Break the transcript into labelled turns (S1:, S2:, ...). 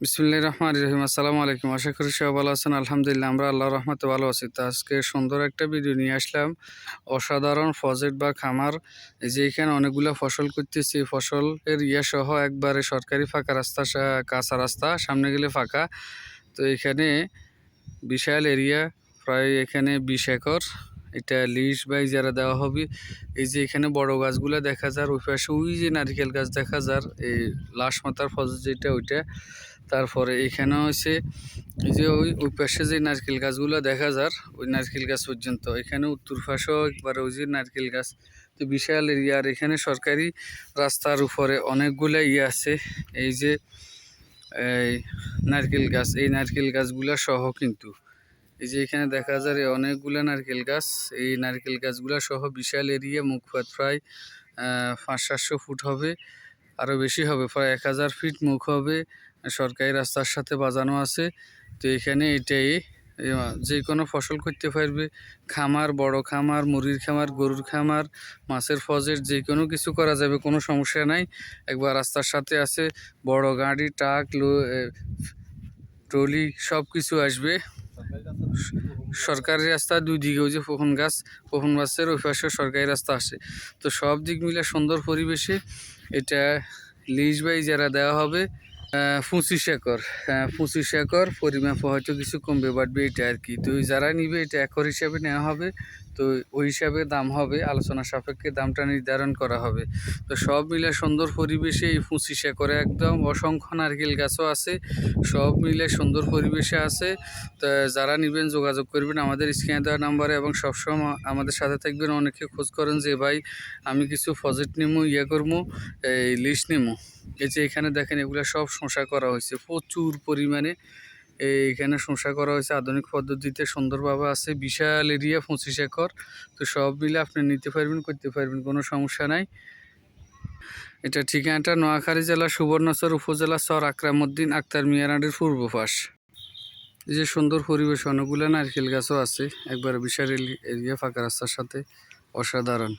S1: বিসমুল্লাহ রহমান রহিম। আসসালামু আলাইকুম। আশা করি সবাই ভালো আছেন। আলহামদুলিল্লাহ, আমরা আল্লাহ রহমতে ভালো আছি। তো আজকে সুন্দর একটা ভিডিও নিয়ে আসলাম। অসাধারণ প্রজেক্ট বা খামার। যে এখানে অনেকগুলো ফসল করতেছি। ফসলের সহ একবারে সরকারি ফাঁকা রাস্তা কাঁচা রাস্তা, সামনে গেলে ফাঁকা। তো এখানে বিশাল এরিয়া প্রায় এখানে বিশ একর। এটা লিজ বাই যারা দেওয়া হবে। এই যে এখানে বড় গাছগুলো দেখা যার, ওই পাশে ওই যে নারিকেল গাছ দেখা যার, এই লাশ মাতার ফসল যেটা, ওইটা। তারপরে এখানে হচ্ছে এই যে ওই ওই পাশে যে নারকেল গাছগুলো দেখা যার, ওই নারকেল গাছ পর্যন্ত। এখানে উত্তর পাশেও একবার ওই যে নারকেল গাছ, তো বিশাল এরিয়া। আর এখানে সরকারি রাস্তার উপরে অনেকগুলো ইয়ে আছে, এই যে, এই নারকেল গাছ, এই নারকেল গাছগুলো সহ কিন্তু। এই যে এখানে দেখা যায় অনেকগুলো নারকেল গাছ, এই নারকেল গাছগুলো সহ বিশাল এরিয়া, মুখপাত প্রায় পাঁচ সাতশো ফুট হবে। আরও বেশি হবে, প্রায় এক হাজার ফিট মুখ হবে। সরকারি রাস্তার সাথে বাজানো আছে। তো এখানে এটাই যে কোনো ফসল করতে পারবে। খামার, বড় খামার, মুরগির খামার, গরুর খামার, মাছের ফজের, যে কোনো কিছু করা যাবে, কোনো সমস্যা নাই। একবার রাস্তার সাথে আছে, বড় গাড়ি, ট্রাক ট্রলি সব কিছু আসবে। সরকারি রাস্তা, দুই দিকে ওই যে ফোহন গাছ, ফোহন গাছের ওই পাশে সরকারি রাস্তা আসে। তো সব দিক মিলে সুন্দর পরিবেশে এটা লিজ বাই যারা দেওয়া হবে পঁচিশ আহ, পঁচিশ একর পরিমাপ হয়তো কিছু কমবে বাড়বে এটা আর কি। তো যারা নিবে এটা একর হিসাবে নেওয়া হবে। তো ওই হিসাবে দাম হবে আলোচনা সাপেক্ষে দামটা নির্ধারণ করা হবে। তো সব মিলে সুন্দর পরিবেশে এই পঁচিশ একরে একদম অসংখ্য নারকেল গাছও আছে। সব মিলে সুন্দর পরিবেশে আছে। তো যারা নেবেন যোগাযোগ করবেন আমাদের স্ক্রিনে দেওয়া নাম্বারে এবং সবসময় আমাদের সাথে থাকবেন। অনেকে খোঁজ করেন যে ভাই আমি কিছু প্রজেক্ট নেব ইয়ে করব এই লিস্ট নেব এই যে এখানে দেখেন এগুলো সব শোষা করা হয়েছে। প্রচুর পরিমাণে এখানে শোষা করা হয়েছে আধুনিক পদ্ধতিতে, সুন্দরভাবে আছে, বিশাল এরিয়া, পঁচিশ একর। তো সব মিলে আপনি নিতে পারবেন, করতে পারবেন, কোনো সমস্যা নাই। এটা ঠিকানাটা নোয়াখালী জেলা সুবর্ণচর উপজেলা সর আকরামুদ্দিন আক্তার মিয়ারাডির পূর্ব পাশ। এই যে সুন্দর পরিবেশ, অনেকগুলো নারকেল গাছও আছে। একবার বিশাল এরিয়া, ফাঁকা রাস্তার সাথে, অসাধারণ।